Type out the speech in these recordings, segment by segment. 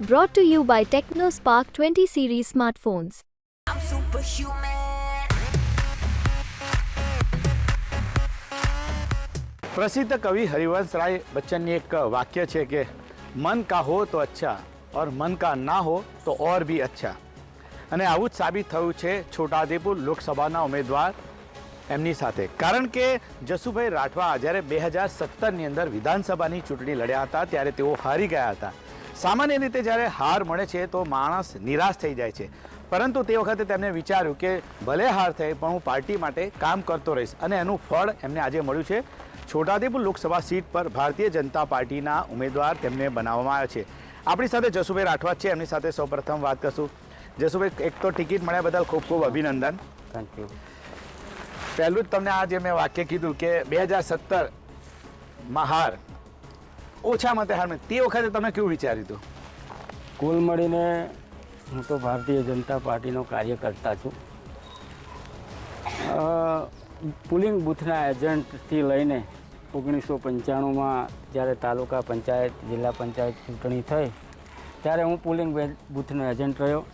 Brought to you by TechnoSpark 20 series smartphones. I'm superhuman. પ્રસિદ્ધ કવિ હરિવંશ રાય બચ્ચનની એક વાક્ય છે કે મન કા હો તો અચ્છા ઓર મન કા ના હો તો ઓર બી અચ્છા અને આવું જ સાબિત થયું છે છોટાઉદેપુર લોકસભાના ઉમેદવાર એમની સાથે કારણ કે જસુભાઈ રાઠવા જ્યારે બે હજાર સત્તરની અંદર વિધાનસભાની ચૂંટણી લડ્યા હતા ત્યારે તેઓ હારી ગયા હતા સામાન્ય રીતે જ્યારે હાર મળે છે તો માણસ નિરાશ થઈ જાય છે. પરંતુ તે વખતે તેમણે વિચાર્યું કે ભલે હાર થઈ પણ હું પાર્ટી માટે કામ કરતો રહીશ અને એનું ફળ એમને આજે મળ્યું છે. છોટાઉદેપુર લોકસભા સીટ પર ભારતીય જનતા પાર્ટીના ઉમેદવાર તેમને બનાવવામાં આવ્યા છે. આપણી સાથે જસુભાઈ રાઠવા છે. એમની સાથે સૌપ્રથમ વાત કરશું. જસુભાઈ એક તો ટિકિટ મળ્યા બદલ ખૂબ ખૂબ અભિનંદન. થેન્ક યુ પહેલું જ તમને આજે મેં વાક્ય કીધું કે બે હજાર સત્તરમાં હાર ઓછા મતે હાર. તે વખતે તમે કેવું વિચાર્યું હતું? કુલ મળીને હું તો ભારતીય જનતા પાર્ટીનો કાર્યકર્તા છું. પુલિંગ બૂથના એજન્ટથી લઈને ઓગણીસો પંચાણુંમાં જ્યારે તાલુકા પંચાયત, જિલ્લા પંચાયત ચૂંટણી થઈ, ત્યારે હું પુલિંગ બૂથનો એજન્ટ રહ્યો.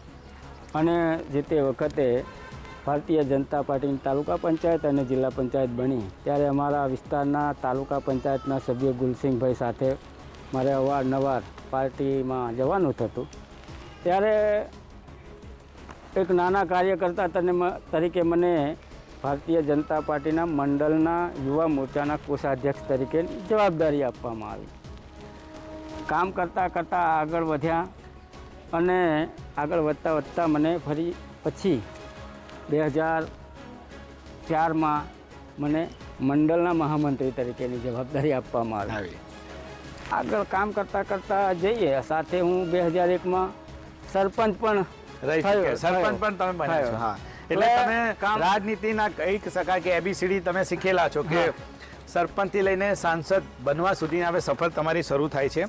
અને જે તે વખતે ભારતીય જનતા પાર્ટીની તાલુકા પંચાયત અને જિલ્લા પંચાયત બની. ત્યારે અમારા વિસ્તારના તાલુકા પંચાયતના સભ્ય ગુલસિંહભાઈ સાથે મારે અવારનવાર પાર્ટીમાં જવાનું થતું. ત્યારે એક નાના કાર્યકર્તા તને તરીકે મને ભારતીય જનતા પાર્ટીના મંડળના યુવા મોરચાના કોષાધ્યક્ષ તરીકે જવાબદારી આપવામાં આવી. કામ કરતાં કરતાં આગળ વધ્યા અને આગળ વધતાં વધતાં મને ફરી પછી બે હજાર ચારમાં મને મંડળના મહામંત્રી તરીકેની જવાબદારી આપવામાં આવી. આગળ કામ કરતાં કરતાં જઈએ. સાથે હું બે હજાર એકમાં સરપંચ પણ સરપંચ પણ તમે બન્યા છો. હા. એટલે એટલે તમે રાજનીતિના કહી શકાય કે એબીસીડી તમે શીખેલા છો કે સરપંચથી લઈને સાંસદ બનવા સુધીની હવે સફર તમારી શરૂ થાય છે.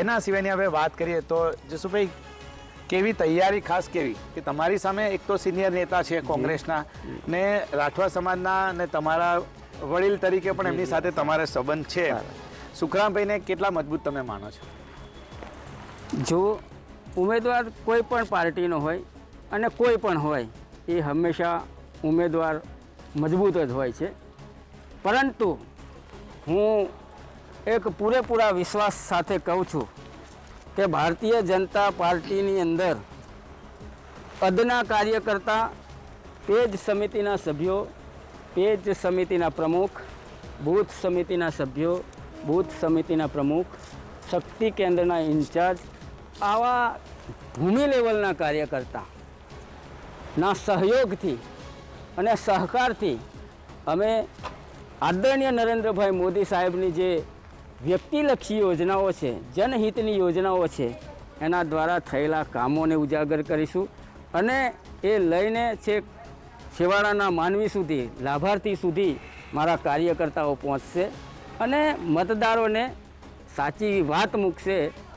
એના સિવાયની હવે વાત કરીએ તો જસુભાઈ કેવી તૈયારી ખાસ કેવી? કે તમારી સામે એક તો સિનિયર નેતા છે કોંગ્રેસના ને રાઠવા સમાજના ને તમારા વડીલ તરીકે પણ એમની સાથે તમારે સંબંધ છે. સુખરામભાઈને કેટલા મજબૂત તમે માનો છો? જો ઉમેદવાર કોઈ પણ પાર્ટીનો હોય અને કોઈ પણ હોય એ હંમેશા ઉમેદવાર મજબૂત જ હોય છે. પરંતુ હું એક પૂરેપૂરા વિશ્વાસ સાથે કહું છું કે ભારતીય જનતા પાર્ટીની અંદર અદના કાર્યકર્તા, પેજ સમિતિના સભ્યો, પેજ સમિતિના પ્રમુખ, બૂથ સમિતિના સભ્યો, બૂથ સમિતિના પ્રમુખ, શક્તિ કેન્દ્રના ઇન્ચાર્જ, આવા ભૂમિ લેવલના કાર્યકર્તાના સહયોગથી અને સહકારથી અમે આદરણીય નરેન્દ્રભાઈ મોદી સાહેબની જે વ્યક્તિલક્ષી યોજનાઓ છે, જનહિતની યોજનાઓ છે, એના દ્વારા થયેલા કામોને ઉજાગર કરીશું અને એ લઈને છેક છેવાડાના માનવી સુધી, લાભાર્થી સુધી મારા કાર્યકર્તાઓ પહોંચશે અને મતદારોને સાચી વાત મૂકશે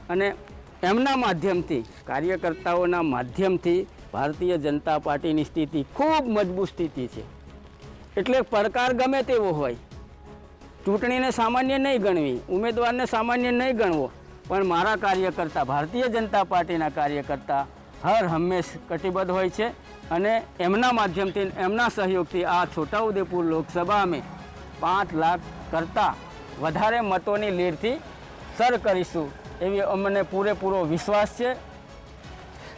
અને એમના માધ્યમથી, કાર્યકર્તાઓના માધ્યમથી ભારતીય જનતા પાર્ટીની સ્થિતિ ખૂબ મજબૂત સ્થિતિ છે. એટલે પડકાર ગમે તેવો હોય ચૂંટણીને સામાન્ય નહીં ગણવી, ઉમેદવારને સામાન્ય નહીં ગણવો. પણ મારા કાર્યકર્તા, ભારતીય જનતા પાર્ટીના કાર્યકર્તા હર હંમેશ કટિબદ્ધ હોય છે અને એમના માધ્યમથી, એમના સહયોગથી આ છોટાઉદેપુર લોકસભા અમે પાંચ લાખ કરતાં વધારે મતોની લીડથી સર કરીશું એવી અમને પૂરેપૂરો વિશ્વાસ છે.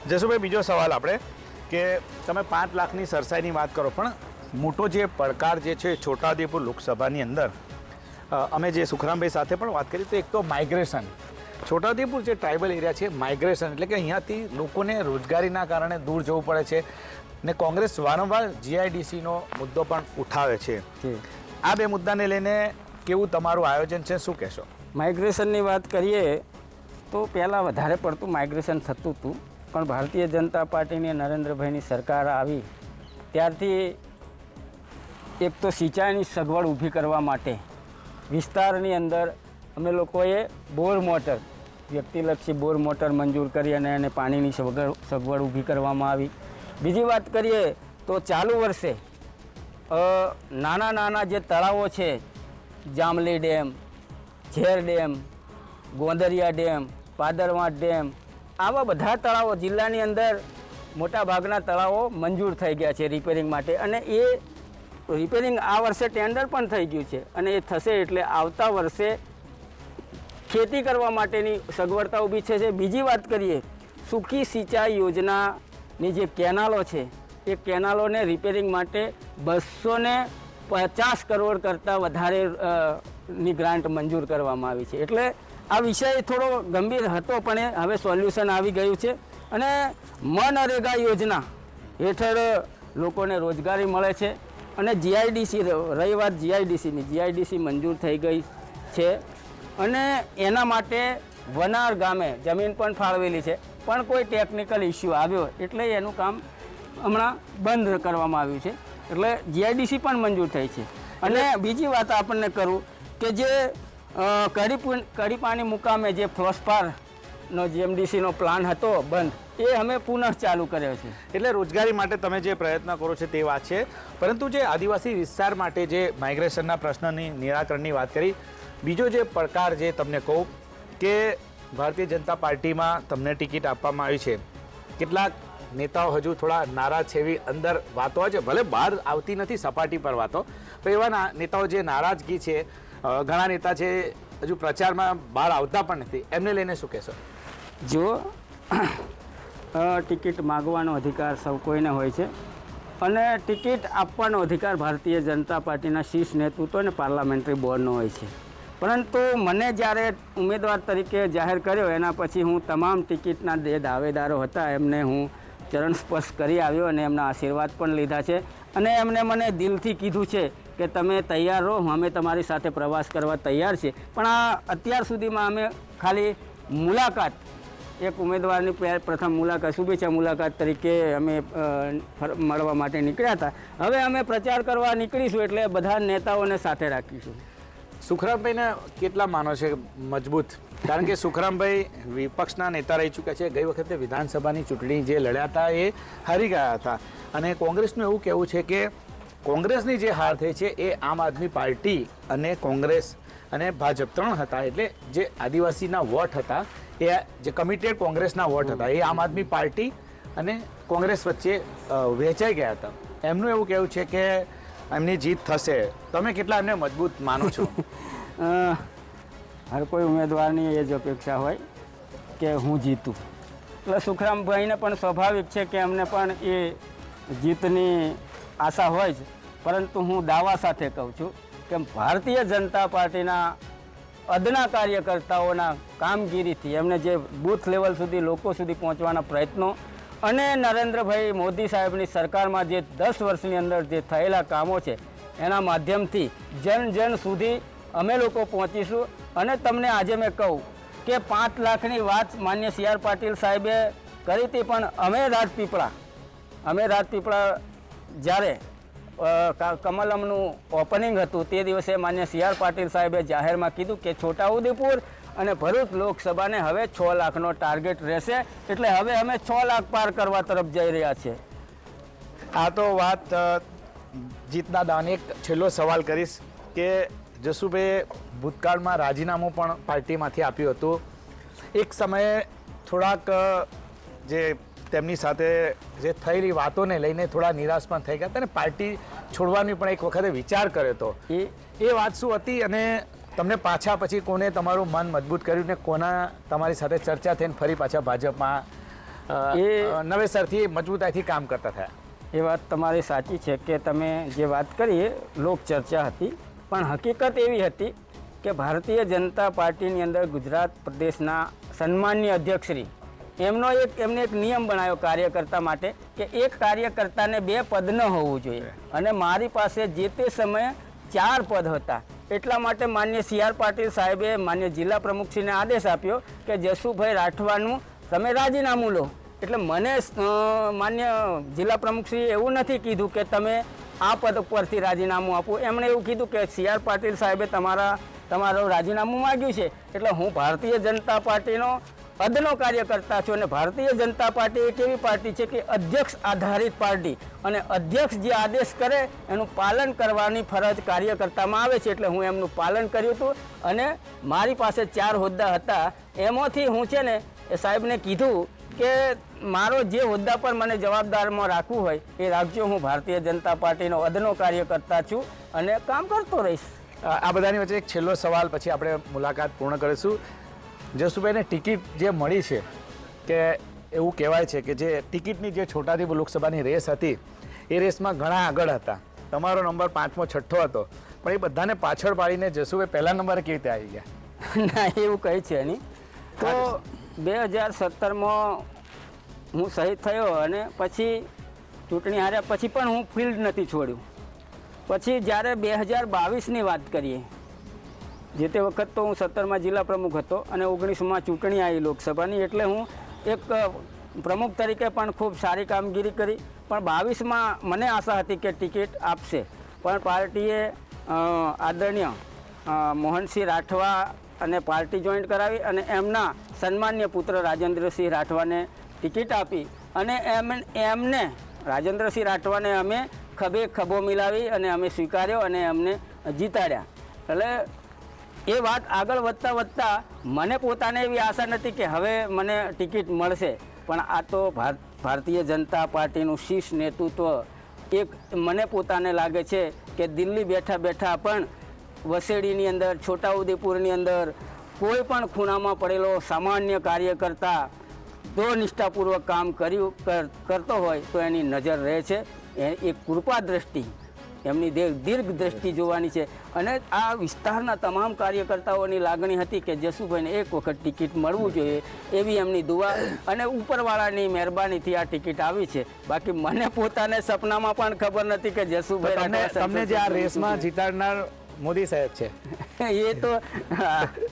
જસુભાઈ, બીજો સવાલ આપણે કે તમે પાંચ લાખની સરસાઈની વાત કરો, પણ મોટો જે પડકાર જે છે છોટાઉદેપુર લોકસભાની અંદર અમે જે સુખરામભાઈ સાથે પણ વાત કરી તો એક તો માઇગ્રેશન છોટાઉદેપુર જે ટ્રાઇબલ એરિયા છે માઇગ્રેશન એટલે કે અહીંયાથી લોકોને રોજગારીના કારણે દૂર જવું પડે છે ને કોંગ્રેસ વારંવાર જીઆઈડીસીનો મુદ્દો પણ ઉઠાવે છે. આ બે મુદ્દાને લઈને કેવું તમારું આયોજન છે શું કહેશો? માઇગ્રેશનની વાત કરીએ તો પહેલાં વધારે પડતું માઇગ્રેશન થતું હતું પણ ભારતીય જનતા પાર્ટીની નરેન્દ્રભાઈની સરકાર આવી ત્યારથી એક તો સિંચાઈની સગવડ ઊભી કરવા માટે વિસ્તારની અંદર અમે લોકોએ બોર મોટર, વ્યક્તિલક્ષી બોર મોટર મંજૂર કરી અને એને પાણીની સગવડ સગવડ ઊભી કરવામાં આવી. બીજી વાત કરીએ તો ચાલુ વર્ષે નાના નાના જે તળાવો છે, Jamli dam, Zer dam, Gondariya dam, Padarva dam, આવા બધા તળાવો જિલ્લાની અંદર મોટા ભાગના તળાવો મંજૂર થઈ ગયા છે રિપેરિંગ માટે અને એ રિપેરિંગ આ વર્ષે ટેન્ડર પણ થઈ ગયું છે અને એ થશે એટલે આવતા વર્ષે ખેતી કરવા માટેની સગવડતા ઊભી છે બીજી વાત કરીએ સૂકી સિંચાઈ યોજનાની જે કેનાલો છે, એ કેનાલોને રિપેરિંગ માટે બસો પચાસ કરોડ કરતાં વધારે ની ગ્રાન્ટ મંજૂર કરવામાં આવી છે. એટલે આ વિષય થોડો ગંભીર હતો પણ એ હવે સોલ્યુશન આવી ગયું છે અને મનરેગા યોજના હેઠળ લોકોને રોજગારી મળે છે. અને જીઆઈડીસી રહી વાત જીઆઈડીસીની જીઆઈડીસી મંજૂર થઈ ગઈ છે. અને એના માટે વનાર ગામે જમીન પણ ફાળવેલી છે. પણ કોઈ ટેકનિકલ ઇસ્યુ આવ્યો એટલે એનું કામ હમણાં બંધ કરવામાં આવ્યું છે. એટલે જીઆઈડીસી પણ મંજૂર થઈ છે. અને બીજી વાત આપણને કરું કે જે કડી પુન- કડી પાણી મુકામે જે ફ્લોસ્પારનો જીએમડીસીનો પ્લાન હતો, બંધ. એ અમે પુનઃ ચાલુ કર્યો છે. એટલે રોજગારી માટે તમે જે પ્રયત્ન કરો છો તે વાત છે. પરંતુ જે આદિવાસી વિસ્તાર માટે જે માઇગ્રેશનના પ્રશ્નની, નિરાકરણની વાત કરી, બીજો જે પડકાર જે તમને કહું કે ભારતીય જનતા પાર્ટીમાં તમને ટિકિટ આપવામાં આવી છે. કેટલાક નેતાઓ હજુ થોડા નારાજ છે એવી અંદર વાતો હોય છે. ભલે બહાર આવતી નથી, સપાટી પર વાતો. તો એવા નેતાઓ જે નારાજગી છે ઘણા નેતા છે, હજુ પ્રચારમાં બહાર આવતા પણ નથી. એમને લઈને શું કહેશો? જો ટિકિટ માગવાનો અધિકાર સૌ કોઈને હોય છે. અને ટિકિટ આપવાનો અધિકાર ભારતીય જનતા પાર્ટીના શીર્ષ નેતૃત્વ અને પાર્લામેન્ટરી બોર્ડનો હોય છે. પરંતુ મને જ્યારે ઉમેદવાર તરીકે જાહેર કર્યો, એના પછી હું તમામ ટિકિટના જે દાવેદારો હતા, એમને હું ચરણ સ્પર્શ કરી આવ્યો અને એમના આશીર્વાદ પણ લીધા છે. અને એમને મને દિલથી કીધું છે કે તમે તૈયાર રહો, અમે તમારી સાથે પ્રવાસ કરવા તૈયાર છીએ પણ આ અત્યાર સુધીમાં અમે ખાલી મુલાકાત એક ઉમેદવારની પ્રથમ મુલાકાત, શુભેચ્છા મુલાકાત તરીકે અમે મળવા માટે નીકળ્યા હતા. હવે અમે પ્રચાર કરવા નીકળીશું એટલે બધા નેતાઓને સાથે રાખીશું. સુખરામભાઈને કેટલા માનો છે મજબૂત? કારણ કે સુખરામભાઈ વિપક્ષના નેતા રહી ચૂક્યા છે. ગઈ વખતે વિધાનસભાની ચૂંટણી જે લડ્યા હતા એ હારી ગયા હતા. અને કોંગ્રેસનું એવું કહેવું છે કે કોંગ્રેસની જે હાર થઈ છે એ આમ આદમી પાર્ટી અને કોંગ્રેસ અને ભાજપ ત્રણ હતા એટલે જે આદિવાસીના વોટ હતા એ જે કમિટેડ કોંગ્રેસના વોટ હતા, એ આમ આદમી પાર્ટી અને કોંગ્રેસ વચ્ચે વહેંચાઈ ગયા હતા. એમનું એવું કહેવું છે કે એમની જીત થશે. તમે કેટલા એમને મજબૂત માનો છો? હર કોઈ ઉમેદવારની એ જ અપેક્ષા હોય કે હું જીતું. એટલે સુખરામભાઈને પણ સ્વાભાવિક છે કે એમને પણ એ જીતની આશા હોય જ. પરંતુ હું દાવા સાથે કહું છું કે ભારતીય જનતા પાર્ટીના અદના કાર્યકર્તાઓના કામગીરીથી એમને જે બૂથ લેવલ સુધી, લોકો સુધી પહોંચવાના પ્રયત્નો અને નરેન્દ્રભાઈ મોદી સાહેબની સરકારમાં જે દસ વર્ષની અંદર જે થયેલા કામો છે, એના માધ્યમથી જન જન સુધી અમે લોકો પહોંચીશું. અને તમને આજે મેં કહું કે પાંચ લાખની વાત માન્ય સી આર પાટીલ સાહેબે કરી હતી, પણ અમે રાજપીપળા અમે રાજપીપળા જ્યારે કમલમનું ઓપનિંગ હતું. તે દિવસે માન્ય સી આર પાટીલ સાહેબે જાહેરમાં કીધું કે છોટાઉદેપુર અને ભરૂચ લોકસભાને હવે છ લાખનો ટાર્ગેટ રહેશે. એટલે હવે અમે છ લાખ પાર કરવા તરફ જઈ રહ્યા છીએ. આ તો વાત જીતના દાન એક છેલ્લો સવાલ કરીશ કે જસુભાઈએ ભૂતકાળમાં રાજીનામું પણ પાર્ટીમાંથી આપ્યું હતું. એક સમયે થોડાક જે તેમની સાથે જે થયેલી વાતોને લઈને થોડા નિરાશ પણ થઈ ગયા હતા અને પાર્ટી છોડવાની પણ એક વખતે વિચાર કર્યો હતો. એ એ વાત શું હતી અને તમને પાછા પછી કોને તમારું મન મજબૂત કર્યું ને કોના તમારી સાથે ચર્ચા થઈને ફરી પાછા ભાજપમાં એ- નવેસરથી મજબૂતાઈથી કામ કરતા થયા? એ વાત તમારી સાચી છે કે તમે જે વાત કરી એ લોકચર્ચા હતી પણ હકીકત એવી હતી કે ભારતીય જનતા પાર્ટીની અંદર ગુજરાત પ્રદેશના સન્માનની અધ્યક્ષશ્રી એમનો એક એમને એક નિયમ બનાવ્યો કાર્યકર્તા માટે કે એક કાર્યકર્તાને બે પદ ન હોવું જોઈએ. અને મારી પાસે જે તે સમયે ચાર પદ હતા. એટલા માટે માન્ય સી આર પાટીલ સાહેબે માન્ય જિલ્લા પ્રમુખશ્રીને આદેશ આપ્યો કે જસુભાઈ રાઠવાનું તમે રાજીનામું લો. એટલે મને માન્ય જિલ્લા પ્રમુખશ્રીએ એવું નથી કીધું કે તમે આ પદ પરથી રાજીનામું આપો. એમણે એવું કીધું કે સી આર પાટીલ સાહેબે તમારા તમારું રાજીનામું માગ્યું છે. એટલે હું ભારતીય જનતા પાર્ટીનો અદનો કાર્યકર્તા છું અને ભારતીય જનતા પાર્ટી એક એવી પાર્ટી છે કે અધ્યક્ષ આધારિત પાર્ટી અને અધ્યક્ષ જે આદેશ કરે એનું પાલન કરવાની ફરજ કાર્યકર્તામાં આવે છે એટલે હું એમનું પાલન કર્યું હતું અને મારી પાસે ચાર હોદ્દા હતા. એમાંથી હું છે ને એ સાહેબને કીધું કે મારો જે હોદ્દા પર મને જવાબદારમાં રાખવું હોય એ રાખજો, હું ભારતીય જનતા પાર્ટીનો અદનો કાર્યકર્તા છું અને કામ કરતો રહીશ. આ બધાની વચ્ચે એક છેલ્લો સવાલ પછી આપણે મુલાકાત પૂર્ણ કરીશું. જસુભાઈને ટિકિટ જે મળી છે કે એવું કહેવાય છે કે જે ટિકિટની જે છોટાદીપ લોકસભાની રેસ હતી એ રેસમાં ઘણા આગળ હતા. તમારો નંબર પાંચમો છઠ્ઠો હતો. પણ એ બધાને પાછળ પાડીને જસુભાઈ પહેલા નંબરે કેવી રીતે આવી ગયા? ના એવું કંઈ છે નહીં. તો બે હજાર સત્તરમાં હું શહીદ થયો અને પછી ચૂંટણી હાર્યા પછી પણ હું ફિલ્ડ નથી છોડ્યું. પછી જ્યારે બે હજાર બાવીસની વાત કરીએ જે તે વખત તો હું સત્તરમાં જિલ્લા પ્રમુખ હતો અને ઓગણીસમાં ચૂંટણી આવી લોકસભાની એટલે હું એક પ્રમુખ તરીકે પણ ખૂબ સારી કામગીરી કરી. પણ બાવીસમાં મને આશા હતી કે ટિકિટ આપશે. પણ પાર્ટીએ આદરણીય મોહનસિંહ રાઠવા અને પાર્ટી જોઈન્ટ કરાવી અને એમના સન્માન્ય પુત્ર રાજેન્દ્રસિંહ રાઠવાને ટિકિટ આપી અને એમ, એમને, રાજેન્દ્રસિંહ રાઠવાને અમે ખભે ખભો મિલાવી અને અમે સ્વીકાર્યો અને અમને જીતાડ્યા. એટલે એ વાત આગળ વધતા વધતા મને પોતાને એવી આશા નથી કે હવે મને ટિકિટ મળશે. પણ આ તો ભાર- ભારતીય જનતા પાર્ટીનું શીર્ષ નેતૃત્વ એક મને પોતાને લાગે છે કે દિલ્હી બેઠા બેઠા પણ વસેડીની અંદર, છોટાઉદેપુરની અંદર કોઈ પણ ખૂણામાં પડેલો સામાન્ય કાર્યકર્તા જો નિષ્ઠાપૂર્વક કામ કર્યું કરતો હોય તો એની નજર રહે છે. એ કૃપા દ્રષ્ટિ એમની દીર્ઘ દ્રષ્ટિ જોવાની છે. અને આ વિસ્તારના તમામ કાર્યકર્તાઓની લાગણી હતી કે જસુભાઈને એક વખત ટિકિટ મળવું જોઈએ એવી એમની દુઆ અને ઉપરવાળાની મહેરબાનીથી આ ટિકિટ આવી છે. બાકી મને પોતાને સપનામાં પણ ખબર નથી કે જસુભાઈ તમને જે આ રેસમાં જીતાડનાર મોદી સાહેબ છે. એ તો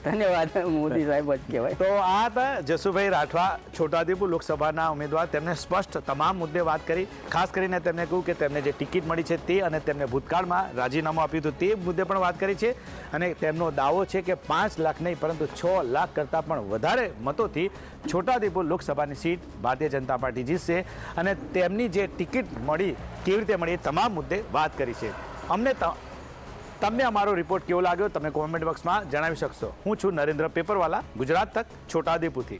ધન્યવાદ. મોદી સાહેબ જ કહેવાય. તો આ હતા જસુભાઈ રાઠવા છોટાઉદેપુર લોકસભાના ઉમેદવાર. તેમને સ્પષ્ટ તમામ મુદ્દે વાત કરી. ખાસ કરીને તેમને કહ્યું કે તેમને જે ટિકિટ મળી છે તે અને તેમને ભૂતકાળમાં રાજીનામું આપ્યું હતું તે મુદ્દે પણ વાત કરી છે. અને તેમનો દાવો છે કે પાંચ લાખ નહીં પરંતુ છ લાખ કરતાં પણ વધારે મતોથી છોટાઉદેપુર લોકસભાની સીટ ભારતીય જનતા પાર્ટી જીતશે. અને તેમની જે ટિકિટ મળી કેવી રીતે મળી એ તમામ મુદ્દે વાત કરી છે. અમને તમને અમારો રિપોર્ટ કેવો લાગ્યો, તમે કોમેન્ટ બોક્સમાં જણાવી શકશો. હું છું નરેન્દ્ર પેપરવાલા, ગુજરાત તક, છોટાઉદેપુરથી.